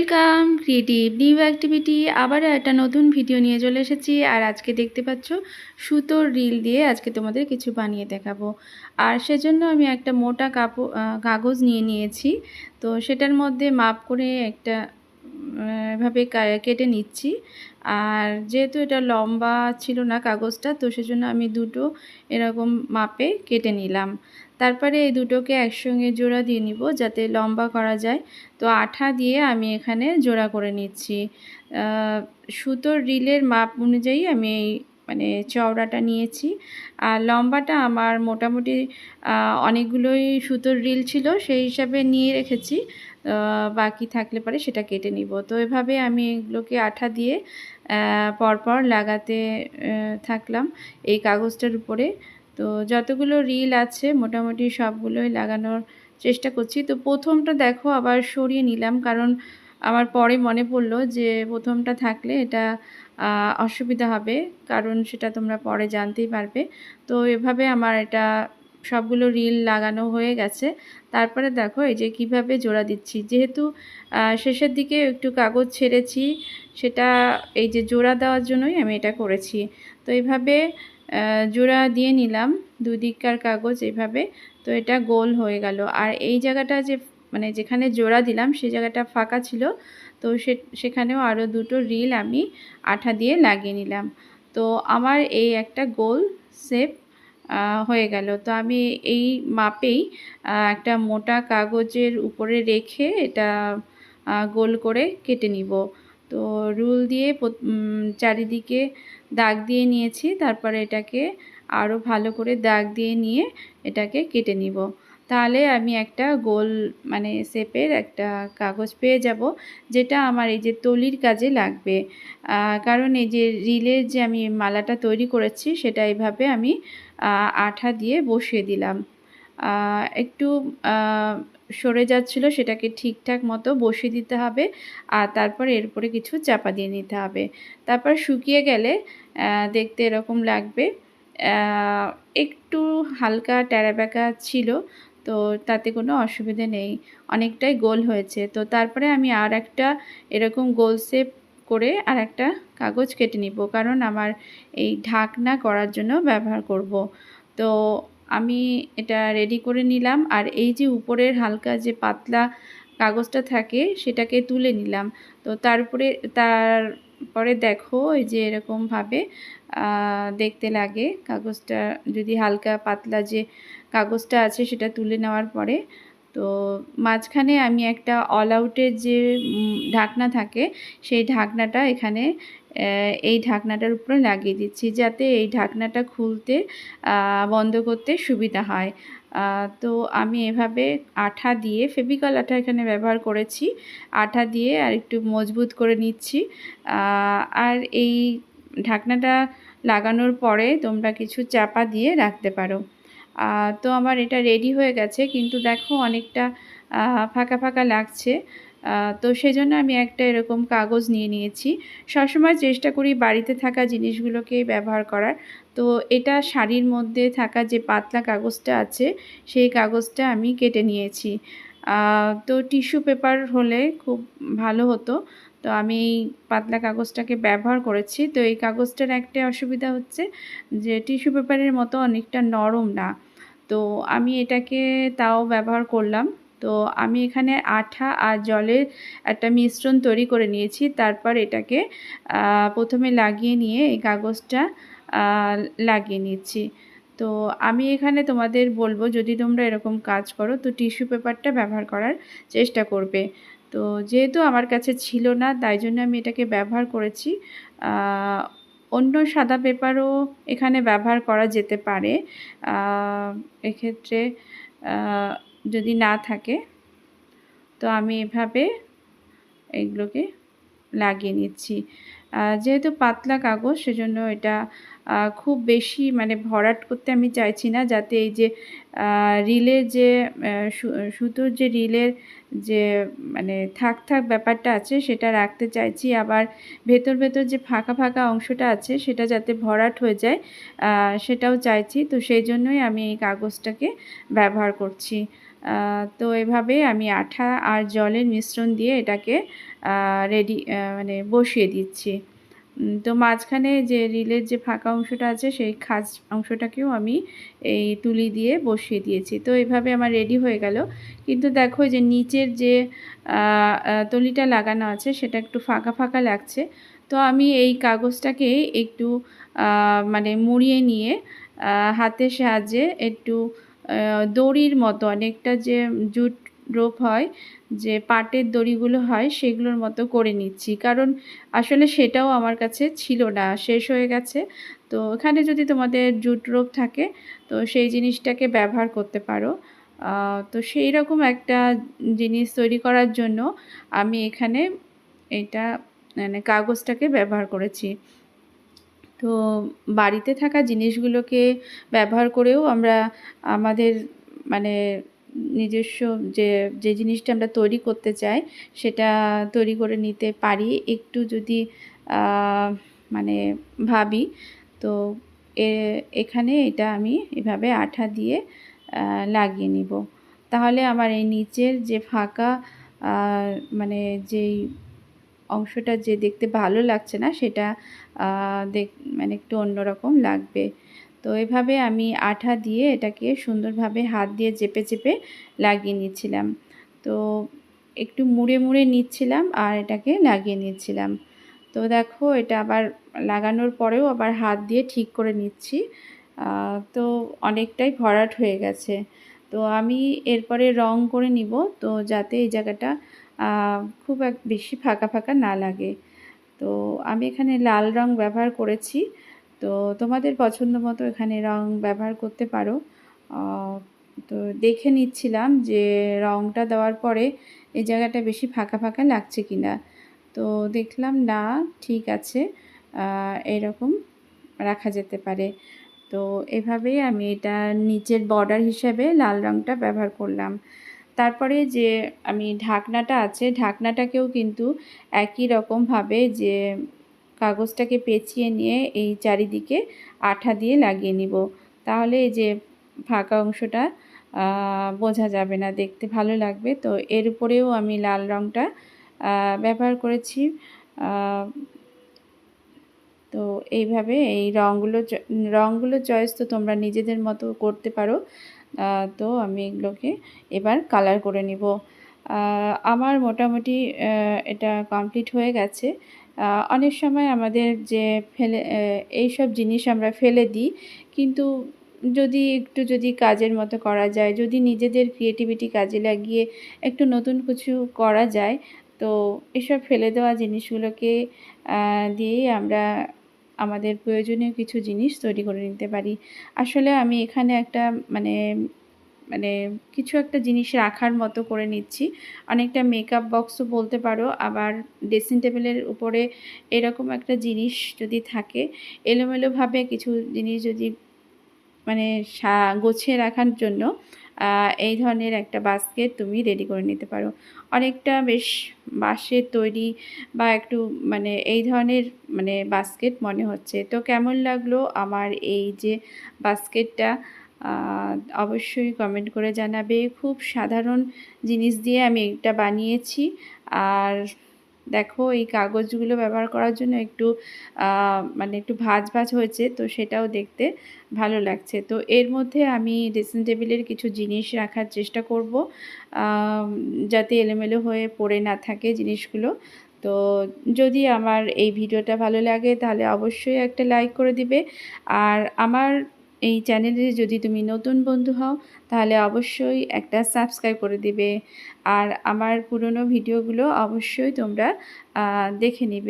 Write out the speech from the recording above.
Welcome creative new activity আবারও একটা নতুন ভিডিও নিয়ে চলে এসেছি। আর আজকে দেখতে পাচ্ছ, সুতোর রিল দিয়ে আজকে তোমাদের কিছু বানিয়ে দেখাবো। আর সেজন্য আমি একটা মোটা কাপড় কাগজ নিয়ে নিয়েছি। তো সেটার মধ্যে মাপ করে একটা এভাবে কেটে নিচ্ছি। আর যেহেতু এটা লম্বা ছিল না কাগজটা, তো সেজন্য আমি দুটো এরকম মাপে কেটে নিলাম। তারপরে এই দুটোকে একসঙ্গে জোড়া দিয়ে নিব যাতে লম্বা করা যায়। তো আঠা দিয়ে আমি এখানে জোড়া করে নিচ্ছি। সুতোর রিলের মাপ অনুযায়ী আমি এই মানে চওড়াটা নিয়েছি। আর লম্বাটা আমার মোটামুটি অনেকগুলোই সুতোর রিল ছিল, সেই হিসাবে নিয়ে রেখেছি। বাকি থাকলে পরে সেটা কেটে নিব। তো এভাবে আমি এগুলোকে আঠা দিয়ে পরপর লাগাতে থাকলাম এই কাগজটার উপরে। তো যতগুলো রিল আছে মোটামুটি সবগুলোই লাগানোর চেষ্টা করছি। তো প্রথমটা দেখো আবার সরিয়ে নিলাম কারণ আমার পরে মনে পড়ল যে প্রথমটা থাকলে এটা অসুবিধা হবে কারণ সেটা তোমরা পরে জানতেই পারবে। তো এভাবে আমার এটা সবগুলো রিল লাগানো হয়ে গেছে। তারপরে দেখো এই যে কীভাবে জোড়া দিচ্ছি। যেহেতু শেষের দিকে একটু কাগজ ছেড়েছি, সেটা এই যে জোড়া দেওয়ার জন্যই আমি এটা করেছি। তো এইভাবে জোড়া দিয়ে নিলাম দুদিককার কাগজ এইভাবে। তো এটা গোল হয়ে গেল। আর এই জায়গাটা যে মানে যেখানে জোড়া দিলাম সেই জায়গাটা ফাঁকা ছিল। তো সে, সেখানেও আরও দুটো রিল আমি আঠা দিয়ে লাগিয়ে নিলাম। তো আমার এই একটা গোল শেপ হয়ে গেল। তো আমি এই মাপেই একটা মোটা কাগজের উপরে রেখে এটা গোল করে কেটে নিব। তো রুল দিয়ে চারিদিকে দাগ দিয়ে নিয়েছি। তারপরে এটাকে আরও ভালো করে দাগ দিয়ে নিয়ে এটাকে কেটে নিব। তাহলে আমি একটা গোল মানে শেপের একটা কাগজ পেয়ে যাব, যেটা আমার এই যে তলির কাজে লাগবে। কারণ এই যে রিলের যে আমি মালাটা তৈরি করেছি, সেটা এইভাবে আমি আঠা দিয়ে বসিয়ে দিলাম। একটু সরে যাচ্ছিল, সেটাকে ঠিকঠাক মতো বসিয়ে দিতে হবে, আর তারপর এর উপরে কিছু চাপা দিয়ে নিতে হবে। তারপর শুকিয়ে গেলে দেখতে এরকম লাগবে। একটু হালকা ট্যাড়াব্যাকা ছিল তো তাতে কোনো অসুবিধে নেই। অনেকটাই গোল হয়েছে। তো তারপরে আমি আর একটা এরকম গোল শেপ করে আর একটা কাগজ কেটে নিব, কারণ আমার এই ঢাকনা করার জন্য ব্যবহার করব। তো আমি এটা রেডি করে নিলাম আর এই যে উপরের হালকা যে পাতলা কাগজটা থাকে সেটাকে তুলে নিলাম। তো তারপরে তারপরে দেখো এই যে এরকমভাবে দেখতে লাগে। কাগজটা যদি হালকা পাতলা যে কাগজটা আছে সেটা তুলে নেওয়ার পরে তো মাঝখানে আমি একটা অল আউটের যে ঢাকনা থাকে, সেই ঢাকনাটা এখানে এই ঢাকনাটার উপরে লাগিয়ে দিচ্ছি যাতে এই ঢাকনাটা খুলতে বন্ধ করতে সুবিধা হয়। তো আমি এভাবে আঠা দিয়ে, ফেভিকল আঠা এখানে ব্যবহার করেছি, আঠা দিয়ে আর একটু মজবুত করে নিচ্ছি। আর এই ঢাকনাটা লাগানোর পরে তোমরা কিছু চাপা দিয়ে রাখতে পারো। তো আমার এটা রেডি হয়ে গেছে, কিন্তু দেখো অনেকটা ফাঁকা ফাঁকা লাগছে। তো সেই জন্য আমি একটা এরকম কাগজ নিয়ে নিয়েছি। সবসময় চেষ্টা করি বাড়িতে থাকা জিনিসগুলোকে ব্যবহার করার। তো এটা শাড়ির মধ্যে থাকা যে পাতলা কাগজটা আছে, সেই কাগজটা আমি কেটে নিয়েছি। তো টিস্যু পেপার হলে খুব ভালো হতো। তো আমি এই পাতলা কাগজটাকে ব্যবহার করেছি। তো এই কাগজটার একটা অসুবিধা হচ্ছে যে টিস্যু পেপারের মতো অনেকটা নরম না। তো আমি এটাকে তাও ব্যবহার করলাম। তো আমি এখানে আঠা আর জলের একটা মিশ্রণ তৈরি করে নিয়েছি। তারপর এটাকে প্রথমে লাগিয়ে নিয়ে এই কাগজটা লাগিয়ে নিচ্ছি। তো আমি এখানে তোমাদের বলব, যদি তোমরা এরকম কাজ করো, তো টিস্যু পেপারটা ব্যবহার করার চেষ্টা করবে। তো যেহেতু আমার কাছে ছিল না, তাই জন্য আমি এটাকে ব্যবহার করেছি। অন্য সাদা পেপারও এখানে ব্যবহার করা যেতে পারে। এক্ষেত্রে যদি না থাকে, তো আমি এভাবে এগুলোকে লাগিয়ে নিচ্ছি। যেহেতু পাতলা কাগজ, সেজন্য এটা খুব বেশি মানে ভরাট করতে আমি চাইছি না, যাতে এই যে রিলের যে সুতোর যে রিলের যে মানে থাক থাক ব্যাপারটা আছে সেটা রাখতে চাইছি। আবার ভেতর ভেতর যে ফাঁকা ফাঁকা অংশটা আছে সেটা যাতে ভরাট হয়ে যায় সেটাও চাইছি। তো সেই জন্যই আমি এই কাগজটাকে ব্যবহার করছি। তো এভাবে আমি আঠা আর জলের মিশ্রণ দিয়ে এটাকে রেডি মানে বসিয়ে দিচ্ছি। তো মাঝখানে যে রিলের যে ফাঁকা অংশটা আছে, সেই খাজ অংশটাকেও আমি এই তুলি দিয়ে বসিয়ে দিয়েছি। তো এভাবে আমার রেডি হয়ে গেল। কিন্তু দেখো যে নিচের যে তলিটা লাগানো আছে, সেটা একটু ফাঁকা ফাঁকা লাগছে। তো আমি এই কাগজটাকে একটু মানে মুড়িয়ে নিয়ে হাতের সাহায্যে একটু দড়ির মতো অনেকটা যে জুট রোপ হয় যে পাটের দড়িগুলো হয় সেগুলোর মতো করে নিচ্ছি। কারণ আসলে সেটাও আমার কাছে ছিল না, শেষ হয়ে গেছে। তো এখানে যদি তোমাদের জুট রোপ থাকে, তো সেই জিনিসটাকে ব্যবহার করতে পারো। তো সেই রকম একটা জিনিস তৈরি করার জন্য আমি এখানে এটা মানে কাগজটাকে ব্যবহার করেছি। তো বাড়িতে থাকা জিনিসগুলোকে ব্যবহার করেও আমরা আমাদের মানে নিজস্ব যে যে জিনিসটা আমরা তৈরি করতে চাই, সেটা তৈরি করে নিতে পারি। একটু যদি মানে ভাবি, তো এখানে এটা আমি এভাবে আঠা দিয়ে লাগিয়ে নিব। তাহলে আমার এই নিচের যে ফাঁকা মানে যেই অংশটা যে দেখতে ভালো লাগছে না, সেটা দেখ মানে একটু অন্যরকম লাগবে। তো এভাবে আমি আঠা দিয়ে এটাকে সুন্দরভাবে হাত দিয়ে চেপে চেপে লাগিয়ে নিচ্ছিলাম। তো একটু মুড়ে মুড়ে নিচ্ছিলাম আর এটাকে লাগিয়ে নিচ্ছিলাম। তো দেখো এটা আবার লাগানোর পরেও আবার হাত দিয়ে ঠিক করে নিচ্ছি। তো অনেকটাই ভরাট হয়ে গেছে। তো আমি এরপরে রং করে নিব তো যাতে এই জায়গাটা খুব এক, বেশি ফাঁকা ফাঁকা না লাগে। তো আমি এখানে লাল রং ব্যবহার করেছি। তো তোমাদের পছন্দ মতো এখানে রং ব্যবহার করতে পারো। তো দেখে নিচ্ছিলাম যে রংটা দেওয়ার পরে এই জায়গাটা বেশি ফাঁকা ফাঁকা লাগছে কি না তো দেখলাম, না, ঠিক আছে। এরকম রাখা যেতে পারে। তো এভাবেই আমি এটা নিচের বর্ডার হিসেবে লাল রংটা ব্যবহার করলাম। তারপরে যে আমি ঢাকনাটা আছে, ঢাকনাটাকেও কিন্তু একই রকমভাবে যে কাগজটাকে পেঁচিয়ে নিয়ে এই চারিদিকে আঠা দিয়ে লাগিয়ে নিব। তাহলে এই যে ফাঁকা অংশটা বোঝা যাবে না, দেখতে ভালো লাগবে। তো এর উপরেও আমি লাল রঙটা ব্যবহার করেছি। তো এইভাবে এই রঙগুলো রঙগুলো চয়েস তো তোমরা নিজেদের মতো করতে পারো। তো আমি এগুলোকে এবার কালার করে নিব। আমার মোটামুটি এটা কমপ্লিট হয়ে গেছে। অনেক সময় আমাদের যে ফেলে এইসব জিনিস আমরা ফেলে দিই, কিন্তু যদি একটু যদি কাজের মতো করা যায়, যদি নিজেদের ক্রিয়েটিভিটি কাজে লাগিয়ে একটু নতুন কিছু করা যায়, তো এসব ফেলে দেওয়া জিনিসগুলোকে দিয়েই আমরা আমাদের প্রয়োজনীয় কিছু জিনিস তৈরি করে নিতে পারি। আসলে আমি এখানে একটা মানে মানে কিছু একটা জিনিস রাখার মতো করে নিচ্ছি। অনেকটা মেকআপ বক্সও বলতে পারো, আবার ড্রেসিং টেবিলের উপরে এরকম একটা জিনিস যদি থাকে, এলোমেলোভাবে কিছু জিনিস যদি মানে গোছিয়ে রাখার জন্য এই ধরনের একটা বাস্কেট তুমি রেডি করে নিতে পারো। অনেকটা বেশ বাঁশের তৈরি বা একটু মানে এই ধরনের মানে বাস্কেট মনে হচ্ছে। তো কেমন লাগল আমার এই যে বাস্কেটটা অবশ্যই কমেন্ট করে জানাবে। খুব সাধারণ জিনিস দিয়ে আমি এটা বানিয়েছি। আর দেখো, এই কাগজগুলো ব্যবহার করার জন্য একটু মানে একটু ভাজ ভাজ হয়েছে, তো সেটাও দেখতে ভালো লাগছে। তো এর মধ্যে আমি ড্রেসিং টেবিলের কিছু জিনিস রাখার চেষ্টা করব যাতে এলোমেলো হয়ে পড়ে না থাকে জিনিসগুলো। তো যদি আমার এই ভিডিওটা ভালো লাগে, তাহলে অবশ্যই একটা লাইক করে দিবে। আর আমার এই চ্যানেলে যদি তুমি নতুন বন্ধু হও, তাহলে অবশ্যই একটা সাবস্ক্রাইব করে দিবে। আর আমার পুরনো ভিডিওগুলো অবশ্যই তোমরা দেখে নিবে।